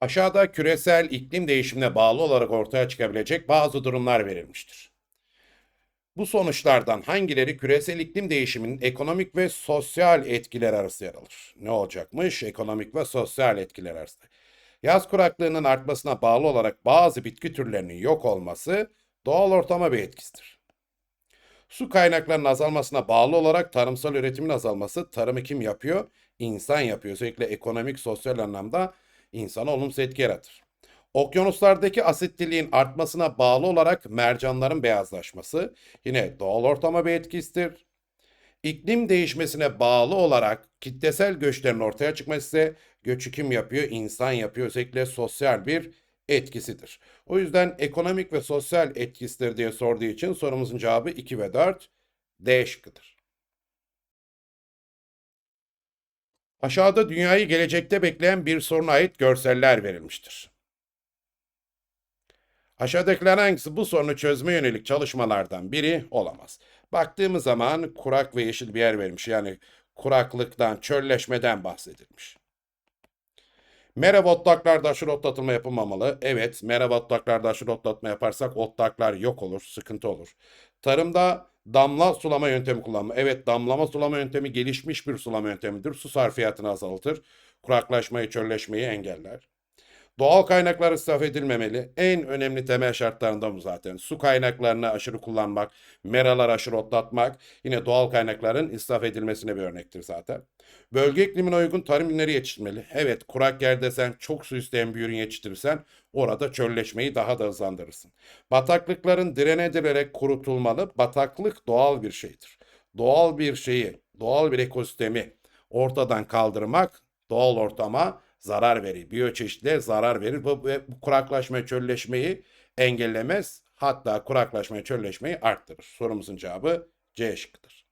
Aşağıda küresel iklim değişimine bağlı olarak ortaya çıkabilecek bazı durumlar verilmiştir. Bu sonuçlardan hangileri küresel iklim değişiminin ekonomik ve sosyal etkiler arası yer alır? Ne olacakmış? Ekonomik ve sosyal etkiler arasında. Yaz kuraklığının artmasına bağlı olarak bazı bitki türlerinin yok olması doğal ortama bir etkisidir. Su kaynaklarının azalmasına bağlı olarak tarımsal üretimin azalması, tarımı kim yapıyor? İnsan yapıyor. Özellikle ekonomik, sosyal anlamda insana olumsuz etki yaratır. Okyanuslardaki asitliliğin artmasına bağlı olarak mercanların beyazlaşması yine doğal ortama bir etkisidir. İklim değişmesine bağlı olarak kitlesel göçlerin ortaya çıkması ise göçü kim yapıyor? İnsan yapıyor. Özellikle sosyal bir etkisidir. O yüzden ekonomik ve sosyal etkisidir diye sorduğu için sorumuzun cevabı 2 ve 4 D şıkkıdır. Aşağıda dünyayı gelecekte bekleyen bir soruna ait görseller verilmiştir. Aşağıdakilerden hangisi bu sorunu çözme yönelik çalışmalardan biri olamaz? Baktığımız zaman kurak ve yeşil bir yer vermiş. Yani kuraklıktan, çölleşmeden bahsedilmiş. Merhaba otlaklarda aşırı otlatılma yapılmamalı. Evet, merhaba otlaklarda aşırı otlatma yaparsak otlaklar yok olur, sıkıntı olur. Tarımda damla sulama yöntemi kullanma. Evet, damlama sulama yöntemi gelişmiş bir sulama yöntemidir. Su sarfiyatını azaltır. Kuraklaşmayı, çölleşmeyi engeller. Doğal kaynaklar israf edilmemeli. En önemli temel şartlarından bu zaten. Su kaynaklarını aşırı kullanmak, meralar aşırı otlatmak yine doğal kaynakların israf edilmesine bir örnektir zaten. Bölge iklimine uygun tarım ürünleri yetiştirmeli. Evet, kurak yerde sen çok su isteyen bir ürün yetiştirirsen orada çölleşmeyi daha da hızlandırırsın. Bataklıkların direne edilerek kurutulmalı. Bataklık doğal bir şeydir. Doğal bir şeyi, doğal bir ekosistemi ortadan kaldırmak doğal ortama zarar verir. Biyoçeşitliğe zarar verir. Bu, bu, kuraklaşma, çölleşmeyi engellemez. Hatta kuraklaşma, çölleşmeyi arttırır. Sorumuzun cevabı C şıkkıdır.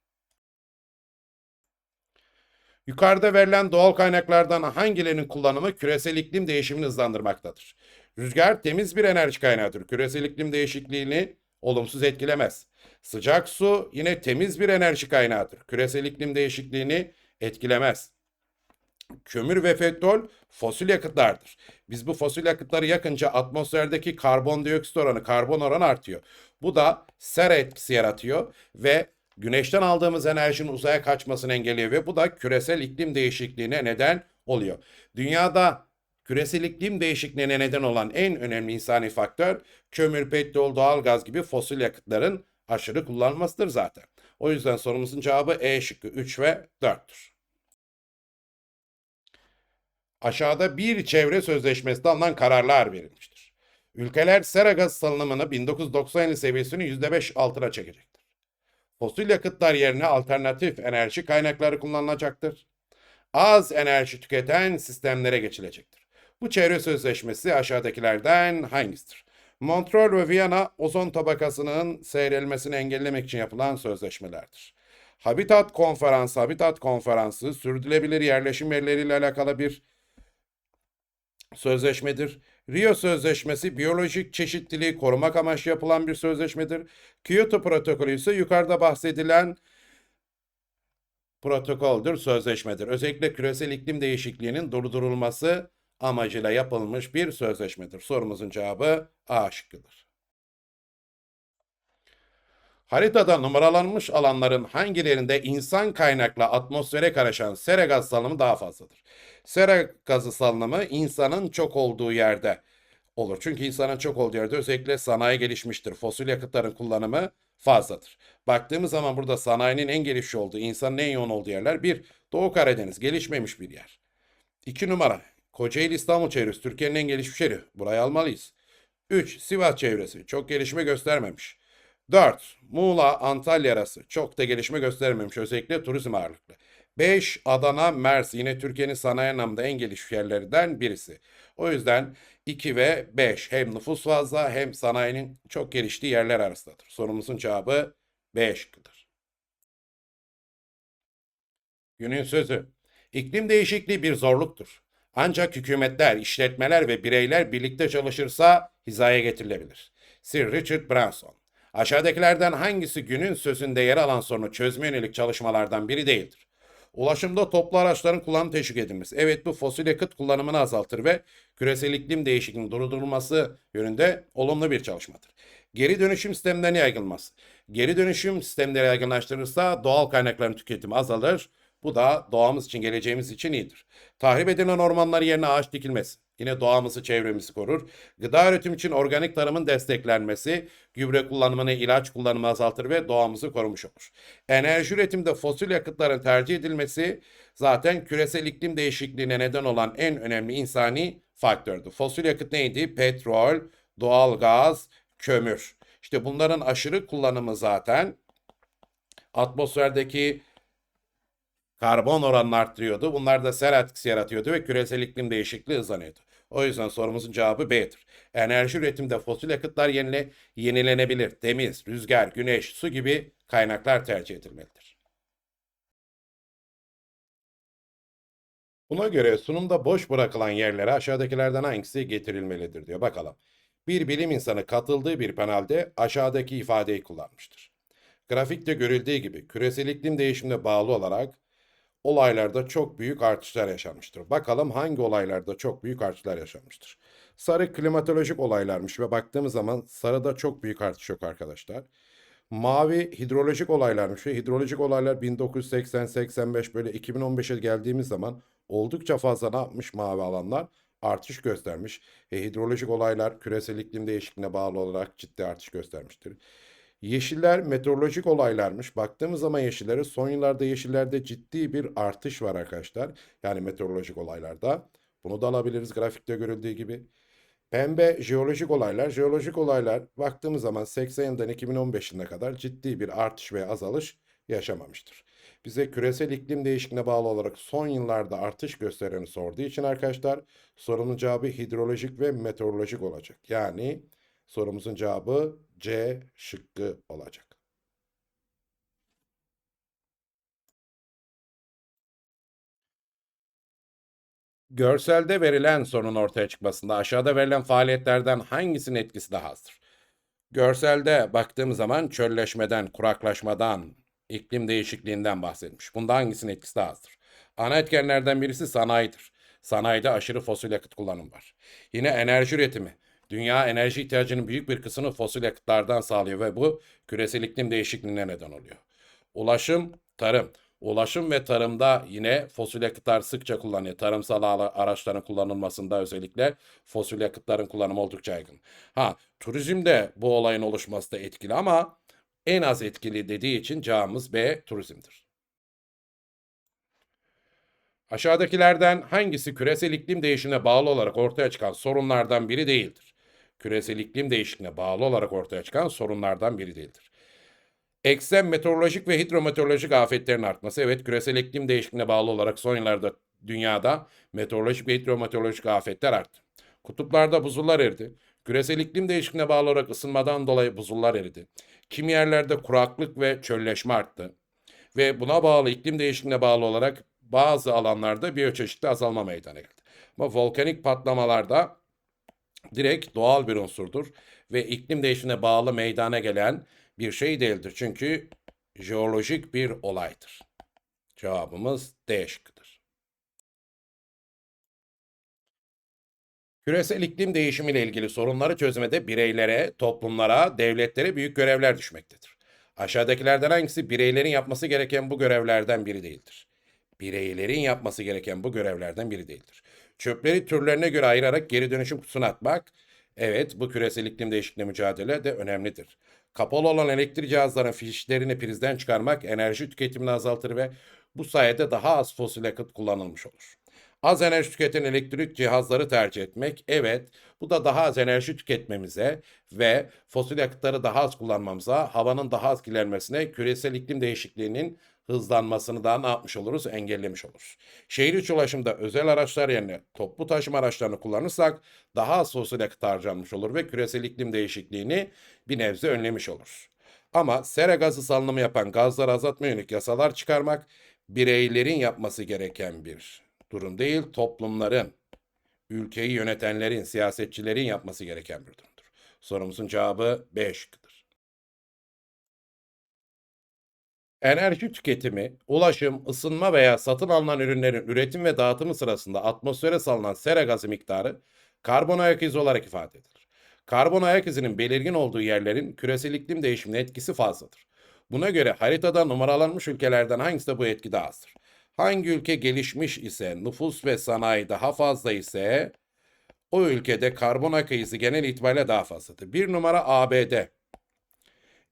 Yukarıda verilen doğal kaynaklardan hangilerinin kullanımı küresel iklim değişimini hızlandırmaktadır? Rüzgar temiz bir enerji kaynağıdır. Küresel iklim değişikliğini olumsuz etkilemez. Sıcak su yine temiz bir enerji kaynağıdır. Küresel iklim değişikliğini etkilemez. Kömür ve petrol fosil yakıtlardır. Biz bu fosil yakıtları yakınca atmosferdeki karbondioksit oranı, karbon oranı artıyor. Bu da sera etkisi yaratıyor ve güneşten aldığımız enerjinin uzaya kaçmasını engelliyor ve bu da küresel iklim değişikliğine neden oluyor. Dünyada küresel iklim değişikliğine neden olan en önemli insani faktör kömür, petrol, doğalgaz gibi fosil yakıtların aşırı kullanılmasıdır zaten. O yüzden sorumuzun cevabı E şıkkı 3 ve 4'tür. Aşağıda bir çevre sözleşmesinde alınan kararlar verilmiştir. Ülkeler sera gazı salınımını 1990 seviyesini %5 altına çekecektir. Fosil yakıtlar yerine alternatif enerji kaynakları kullanılacaktır. Az enerji tüketen sistemlere geçilecektir. Bu çevre sözleşmesi aşağıdakilerden hangisidir? Montreal ve Viyana ozon tabakasının seyrelmesini engellemek için yapılan sözleşmelerdir. Habitat Konferansı, Habitat Konferansı sürdürülebilir yerleşim yerleriyle alakalı bir sözleşmedir. Rio Sözleşmesi biyolojik çeşitliliği korumak amaçlı yapılan bir sözleşmedir. Kyoto Protokolü ise yukarıda bahsedilen protokoldür, sözleşmedir. Özellikle küresel iklim değişikliğinin durdurulması amacıyla yapılmış bir sözleşmedir. Sorumuzun cevabı A şıkkıdır. Haritada numaralanmış alanların hangilerinde insan kaynaklı atmosfere karışan sera gaz salınımı daha fazladır? Sera gazı salınımı insanın çok olduğu yerde olur. Çünkü insanın çok olduğu yerde özellikle sanayi gelişmiştir. Fosil yakıtların kullanımı fazladır. Baktığımız zaman burada sanayinin en gelişmiş olduğu, insanın en yoğun olduğu yerler bir, Doğu Karadeniz gelişmemiş bir yer. İki numara, Kocaeli İstanbul çevresi Türkiye'nin en gelişmiş yeri. Burayı almalıyız. 3. Sivas çevresi çok gelişme göstermemiş. 4. Muğla, Antalya arası çok da gelişme göstermemiş. Özellikle turizm ağırlıklı. 5. Adana, Mersin yine Türkiye'nin sanayi anlamda en gelişmiş yerlerinden birisi. O yüzden 2 ve 5 hem nüfus fazla hem sanayinin çok geliştiği yerler arasındadır. Sorumuzun cevabı B şıkkıdır. Günün sözü. İklim değişikliği bir zorluktur. Ancak hükümetler, işletmeler ve bireyler birlikte çalışırsa hizaya getirilebilir. Sir Richard Branson Aşağıdakilerden hangisi günün sözünde yer alan sorunu çözme yönelik çalışmalardan biri değildir? Ulaşımda toplu araçların kullanımı teşvik edilmesi. Evet bu fosil yakıt kullanımını azaltır ve küresel iklim değişikliğinin durdurulması yönünde olumlu bir çalışmadır. Geri dönüşüm sistemlerine yaygınması. Geri dönüşüm sistemleri yaygınlaştırırsa doğal kaynakların tüketimi azalır. Bu da doğamız için, geleceğimiz için iyidir. Tahrip edilen ormanlar yerine ağaç dikilmesi. Yine doğamızı, çevremizi korur. Gıda üretimi için organik tarımın desteklenmesi, gübre kullanımını, ilaç kullanımı azaltır ve doğamızı korumuş olur. Enerji üretiminde fosil yakıtların tercih edilmesi zaten küresel iklim değişikliğine neden olan en önemli insani faktördü. Fosil yakıt neydi? Petrol, doğal gaz, kömür. İşte bunların aşırı kullanımı zaten atmosferdeki karbon oranını arttırıyordu. Bunlar da sera etkisi yaratıyordu ve küresel iklim değişikliği hızlanıyordu. O yüzden sorumuzun cevabı B'dir. Enerji üretiminde fosil yakıtlar yerine yenilenebilir, temiz, rüzgar, güneş, su gibi kaynaklar tercih edilmelidir. Buna göre sunumda boş bırakılan yerlere aşağıdakilerden hangisi getirilmelidir diyor. Bakalım. Bir bilim insanı katıldığı bir panelde aşağıdaki ifadeyi kullanmıştır. Grafikte görüldüğü gibi küresel iklim değişimine bağlı olarak olaylarda çok büyük artışlar yaşanmıştır. Bakalım hangi olaylarda çok büyük artışlar yaşanmıştır. Sarı klimatolojik olaylarmış ve baktığımız zaman sarıda çok büyük artış yok arkadaşlar. Mavi hidrolojik olaylarmış ve hidrolojik olaylar 1980-85 böyle 2015'e geldiğimiz zaman oldukça fazla ne yapmış mavi alanlar? Artış göstermiş. E, hidrolojik olaylar küresel iklim değişikliğine bağlı olarak ciddi artış göstermiştir. Yeşiller meteorolojik olaylarmış. Baktığımız zaman yeşillere son yıllarda yeşillerde ciddi bir artış var arkadaşlar. Yani meteorolojik olaylarda. Bunu da alabiliriz grafikte görüldüğü gibi. Pembe jeolojik olaylar. Jeolojik olaylar baktığımız zaman 80 yıldan 2015 yılına kadar ciddi bir artış veya azalış yaşamamıştır. Bize küresel iklim değişikliğine bağlı olarak son yıllarda artış göstereni sorduğu için arkadaşlar sorunun cevabı hidrolojik ve meteorolojik olacak. Yani sorumuzun cevabı C şıkkı olacak. Görselde verilen sorunun ortaya çıkmasında aşağıda verilen faaliyetlerden hangisinin etkisi daha azdır? Görselde baktığımız zaman çölleşmeden, kuraklaşmadan, iklim değişikliğinden bahsetmiş. Bunda hangisinin etkisi daha azdır? Ana etkenlerden birisi sanayidir. Sanayide aşırı fosil yakıt kullanımı var. Yine enerji üretimi. Dünya enerji ihtiyacının büyük bir kısmını fosil yakıtlardan sağlıyor ve bu küresel iklim değişikliğine neden oluyor. Ulaşım, tarım. Ulaşım ve tarımda yine fosil yakıtlar sıkça kullanılıyor. Tarımsal araçların kullanılmasında özellikle fosil yakıtların kullanımı oldukça yaygın. Ha, turizmde bu olayın oluşması da etkili ama en az etkili dediği için cevabımız B turizmdir. Aşağıdakilerden hangisi küresel iklim değişimine bağlı olarak ortaya çıkan sorunlardan biri değildir? Küresel iklim değişikliğine bağlı olarak ortaya çıkan sorunlardan biri değildir. Eksen meteorolojik ve hidrometeorolojik afetlerin artması. Evet küresel iklim değişikliğine bağlı olarak son yıllarda dünyada meteorolojik ve hidrometeorolojik afetler arttı. Kutuplarda buzullar eridi. Küresel iklim değişikliğine bağlı olarak ısınmadan dolayı buzullar eridi. Kimi yerlerde kuraklık ve çölleşme arttı. Ve buna bağlı iklim değişikliğine bağlı olarak bazı alanlarda biyoçeşitli azalma meydana geldi. Ama volkanik patlamalarda direkt doğal bir unsurdur ve iklim değişimine bağlı meydana gelen bir şey değildir. Çünkü jeolojik bir olaydır. Cevabımız D şıkkıdır. Küresel iklim değişimiyle ilgili sorunları çözmede bireylere, toplumlara, devletlere büyük görevler düşmektedir. Aşağıdakilerden hangisi bireylerin yapması gereken bu görevlerden biri değildir? Bireylerin yapması gereken bu görevlerden biri değildir. Çöpleri türlerine göre ayırarak geri dönüşüm kutusuna atmak, evet bu küresel iklim değişikliği mücadele de önemlidir. Kapalı olan elektrik cihazlarının fişlerini prizden çıkarmak enerji tüketimini azaltır ve bu sayede daha az fosil yakıt kullanılmış olur. Az enerji tüketen elektrik cihazları tercih etmek, evet bu da daha az enerji tüketmemize ve fosil yakıtları daha az kullanmamıza, havanın daha az kirlenmesine, küresel iklim değişikliğinin hızlanmasını daha ne yapmış oluruz? Engellemiş oluruz. Şehir içi ulaşımda özel araçlar yerine toplu taşıma araçlarını kullanırsak daha az sosyal yakıt harcanmış olur ve küresel iklim değişikliğini bir nebze önlemiş oluruz. Ama sera gazı salınımı yapan gazları azaltma yönelik yasalar çıkarmak bireylerin yapması gereken bir durum değil, toplumların, ülkeyi yönetenlerin, siyasetçilerin yapması gereken bir durumdur. Sorumuzun cevabı 5. Enerji tüketimi, ulaşım, ısınma veya satın alınan ürünlerin üretim ve dağıtımı sırasında atmosfere salınan sera gazı miktarı karbon ayak izi olarak ifade edilir. Karbon ayak izinin belirgin olduğu yerlerin küresel iklim değişimine etkisi fazladır. Buna göre haritada numaralanmış ülkelerden hangisi de bu etkide azdır? Hangi ülke gelişmiş ise, nüfus ve sanayi daha fazla ise o ülkede karbon ayak izi genel itibariyle daha fazladır. Bir numara ABD,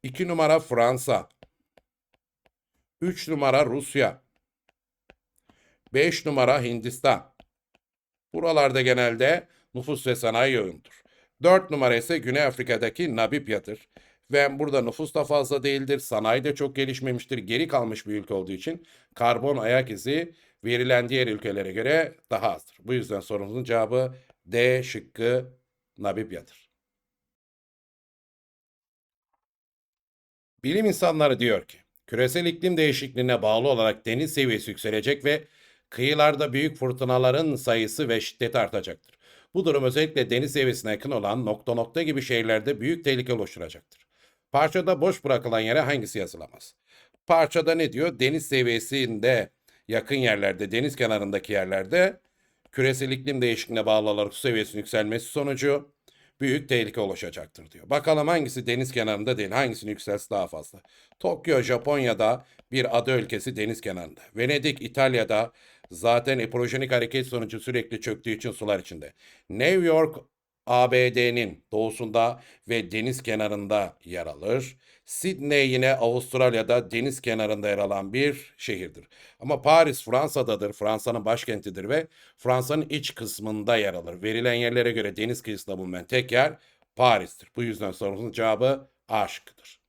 iki numara Fransa, 3 numara Rusya. 5 numara Hindistan. Buralarda genelde nüfus ve sanayi yoğundur. 4 numara ise Güney Afrika'daki Namibya'dır. Ve burada nüfus da fazla değildir, sanayi de çok gelişmemiştir, geri kalmış bir ülke olduğu için karbon ayak izi verilen diğer ülkelere göre daha azdır. Bu yüzden sorumuzun cevabı D şıkkı Namibya'dır. Bilim insanları diyor ki, küresel iklim değişikliğine bağlı olarak deniz seviyesi yükselecek ve kıyılarda büyük fırtınaların sayısı ve şiddeti artacaktır. Bu durum özellikle deniz seviyesine yakın olan nokta nokta gibi şehirlerde büyük tehlike oluşturacaktır. Parçada boş bırakılan yere hangisi yazılamaz? Parçada ne diyor? Deniz seviyesinde yakın yerlerde, deniz kenarındaki yerlerde küresel iklim değişikliğine bağlı olarak su seviyesinin yükselmesi sonucu büyük tehlike oluşacaktır diyor. Bakalım hangisi deniz kenarında değil, hangisinin yükselsi daha fazla. Tokyo, Japonya'da bir ada ülkesi deniz kenarında. Venedik, İtalya'da zaten eprojenik hareket sonucu sürekli çöktüğü için sular içinde. New York, ABD'nin doğusunda ve deniz kenarında yer alır. Sydney yine Avustralya'da deniz kenarında yer alan bir şehirdir. Ama Paris Fransa'dadır, Fransa'nın başkentidir ve Fransa'nın iç kısmında yer alır. Verilen yerlere göre deniz kıyısında bulunan tek yer Paris'tir. Bu yüzden sorumuzun cevabı A şıkkıdır.